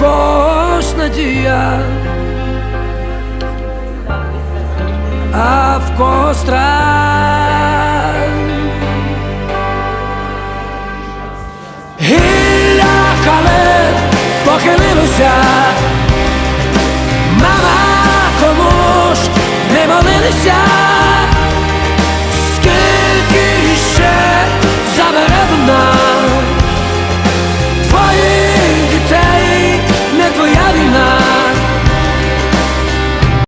когось надія, а в когось страх. Гілля кале похилилося,